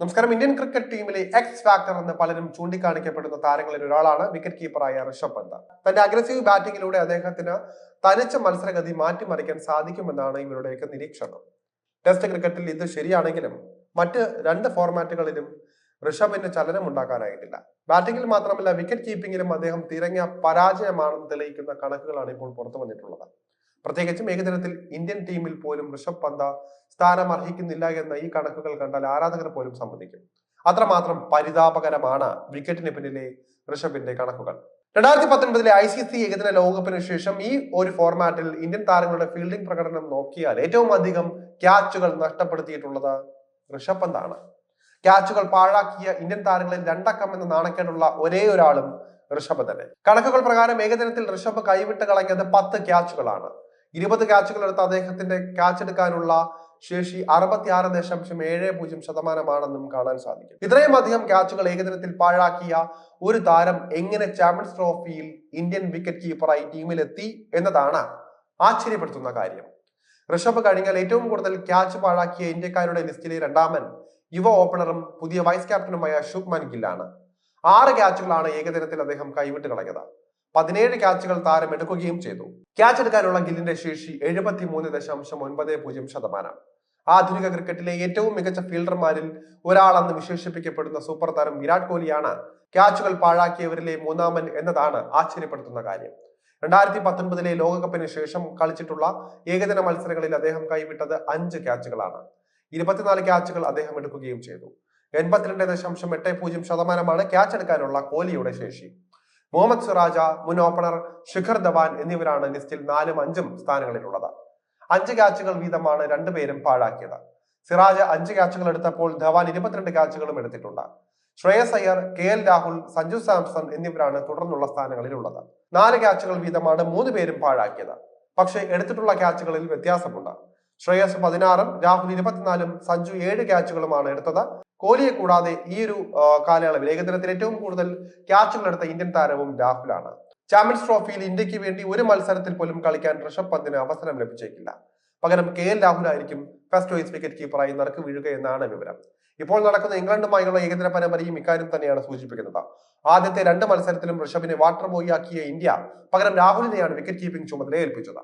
നമസ്കാരം. Indian cricket ടീമിലെ X factor എന്ന് പലരും ചൂണ്ടിക്കാണിക്കപ്പെടുന്ന താരങ്ങളിൽ ഒരാളാണ് വിക്കറ്റ് കീപ്പറായ ഋഷഭ് പന്ത്. തന്റെ അഗ്രസീവ് ബാറ്റിംഗിലൂടെ അദ്ദേഹത്തിന് തനിച്ച മത്സരഗതി മാറ്റിമറിക്കാൻ സാധിക്കുമെന്നാണ് ഇവരുടെയൊക്കെ നിരീക്ഷണം. ടെസ്റ്റ് ക്രിക്കറ്റിൽ ഇത് ശരിയാണെങ്കിലും മറ്റ് രണ്ട് ഫോർമാറ്റുകളിലും ഋഷഭിന് ചലനം ഉണ്ടാക്കാനായിട്ടില്ല. ബാറ്റിംഗിൽ മാത്രമല്ല വിക്കറ്റ് കീപ്പിംഗിലും അദ്ദേഹം തിരഞ്ഞ പരാജയമാണെന്ന് തെളിയിക്കുന്ന കണക്കുകളാണ് ഇപ്പോൾ പുറത്തു വന്നിട്ടുള്ളത് പ്രത്യേകിച്ചും ഏകദിനത്തിൽ ഇന്ത്യൻ ടീമിൽ പോലും ഋഷഭ് പന്ത സ്ഥാനം അർഹിക്കുന്നില്ല എന്ന ഈ കണക്കുകൾ കണ്ടാൽ ആരാധകർ പോലും സമ്മതിക്കും. അത്രമാത്രം പരിതാപകരമാണ് വിക്കറ്റിന് പിന്നിലെ ഋഷഭിന്റെ കണക്കുകൾ. രണ്ടായിരത്തി പത്തൊൻപതിലെ ഐ സി സി ഏകദിന ലോകകപ്പിന് ശേഷം ഈ ഒരു ഫോർമാറ്റിൽ ഇന്ത്യൻ താരങ്ങളുടെ ഫീൽഡിംഗ് പ്രകടനം നോക്കിയാൽ ഏറ്റവും അധികം ക്യാച്ചുകൾ നഷ്ടപ്പെടുത്തിയിട്ടുള്ളത് ഋഷഭ് പന്താണ്. ക്യാച്ചുകൾ പാഴാക്കിയ ഇന്ത്യൻ താരങ്ങളിൽ രണ്ടക്കം എന്ന നാണക്കേടുള്ള ഒരേ ഒരാളും ഋഷഭ് തന്നെ. കണക്കുകൾ പ്രകാരം ഏകദിനത്തിൽ ഋഷഭ് കൈവിട്ട് കളഞ്ഞത് പത്ത് ക്യാച്ചുകളാണ് ഇരുപത് ക്യാച്ചുകൾ എടുത്ത അദ്ദേഹത്തിന്റെ ക്യാച്ച് എടുക്കാനുള്ള ശേഷി അറുപത്തിയാറ് ദശാംശം ഏഴ് പൂജ്യം ശതമാനമാണെന്നും കാണാൻ സാധിക്കും. ഇത്രയും അധികം ക്യാച്ചുകൾ ഏകദിനത്തിൽ പാഴാക്കിയ ഒരു താരം എങ്ങനെ ചാമ്പ്യൻസ് ട്രോഫിയിൽ ഇന്ത്യൻ വിക്കറ്റ് കീപ്പറായി ടീമിലെത്തി എന്നതാണ് ആശ്ചര്യപ്പെടുത്തുന്ന കാര്യം. ഋഷഭ് കഴിഞ്ഞാൽ ഏറ്റവും കൂടുതൽ ക്യാച്ച് പാഴാക്കിയ ഇന്ത്യക്കാരുടെ ലിസ്റ്റിലെ രണ്ടാമൻ യുവ ഓപ്പണറും പുതിയ വൈസ് ക്യാപ്റ്റനുമായ ശുഭ്മാൻ ഗില്ലാണ്. ആറ് ക്യാച്ചുകളാണ് ഏകദിനത്തിൽ അദ്ദേഹം കൈവിട്ട് കളഞ്ഞത്. പതിനേഴ് ക്യാച്ചുകൾ താരം എടുക്കുകയും ചെയ്തു. ക്യാച്ച് എടുക്കാനുള്ള ഗില്ലിന്റെ ശേഷി എഴുപത്തി മൂന്ന് ദശാംശം ഒൻപത് പൂജ്യം ശതമാനം. ആധുനിക ക്രിക്കറ്റിലെ ഏറ്റവും മികച്ച ഫീൽഡർമാരിൽ ഒരാളെന്ന് വിശേഷിപ്പിക്കപ്പെടുന്ന സൂപ്പർ താരം വിരാട് കോഹ്ലിയാണ് ക്യാച്ചുകൾ പാഴാക്കിയവരിലെ മൂന്നാമൻ എന്നതാണ് ആശ്ചര്യപ്പെടുത്തുന്ന കാര്യം. രണ്ടായിരത്തി പത്തൊൻപതിലെ ലോകകപ്പിന് ശേഷം കളിച്ചിട്ടുള്ള ഏകദിന മത്സരങ്ങളിൽ അദ്ദേഹം കൈവിട്ടത് അഞ്ച് ക്യാച്ചുകളാണ്. ഇരുപത്തിനാല് ക്യാച്ചുകൾ അദ്ദേഹം എടുക്കുകയും ചെയ്തു. എൺപത്തിരണ്ട് ദശാംശം എട്ട് പൂജ്യം ശതമാനമാണ് ക്യാച്ച് എടുക്കാനുള്ള കോഹ്ലിയുടെ ശേഷി. മുഹമ്മദ് സിറാജ മുൻ ഓപ്പണർ ശിഖർ ധവാൻ എന്നിവരാണ് ലിസ്റ്റിൽ നാലും അഞ്ചും സ്ഥാനങ്ങളിലുള്ളത്. അഞ്ച് ക്യാച്ചുകൾ വീതമാണ് രണ്ടുപേരും പാഴാക്കിയത്. സിറാജ് അഞ്ച് ക്യാച്ചുകൾ എടുത്തപ്പോൾ ധവാൻ ഇരുപത്തിരണ്ട് ക്യാച്ചുകളും എടുത്തിട്ടുണ്ട്. ശ്രേയസ് അയ്യർ കെ എൽ രാഹുൽ സഞ്ജു സാംസൺ എന്നിവരാണ് തുടർന്നുള്ള സ്ഥാനങ്ങളിലുള്ളത്. നാല് ക്യാച്ചുകൾ വീതമാണ് മൂന്ന് പേരും പാഴാക്കിയത്. പക്ഷേ എടുത്തിട്ടുള്ള ക്യാച്ചുകളിൽ വ്യത്യാസമുണ്ട്. ശ്രേയസ് പതിനാറും രാഹുൽ ഇരുപത്തിനാലും സഞ്ജു ഏഴ് ക്യാച്ചുകളുമാണ് എടുത്തത്. കോഹ്ലിയെ കൂടാതെ ഈ ഒരു കാലയളവിൽ ഏകദിനത്തിൽ ഏറ്റവും കൂടുതൽ ക്യാച്ചുകൾ എടുത്ത ഇന്ത്യൻ താരവും രാഹുലാണ്. ചാമ്പ്യൻസ് ട്രോഫിയിൽ ഇന്ത്യയ്ക്ക് വേണ്ടി ഒരു മത്സരത്തിൽ പോലും കളിക്കാൻ ഋഷഭ് പന്തിന് അവസരം ലഭിച്ചേക്കില്ല. പകരം കെ എൽ രാഹുൽ ആയിരിക്കും ഫസ്റ്റ് വൈസ് വിക്കറ്റ് കീപ്പറായി നറുക്ക് വീഴുക എന്നാണ് വിവരം. ഇപ്പോൾ നടക്കുന്ന ഇംഗ്ലണ്ടുമായുള്ള ഏകദിന പരമ്പരയും ഇക്കാര്യം തന്നെയാണ് സൂചിപ്പിക്കുന്നത്. ആദ്യത്തെ രണ്ട് മത്സരത്തിലും ഋഷഭിനെ വാട്ടർ ബോയി ആക്കിയ ഇന്ത്യ പകരം രാഹുലിനെയാണ് വിക്കറ്റ് കീപ്പിംഗ് ചുമതല ഏൽപ്പിച്ചത്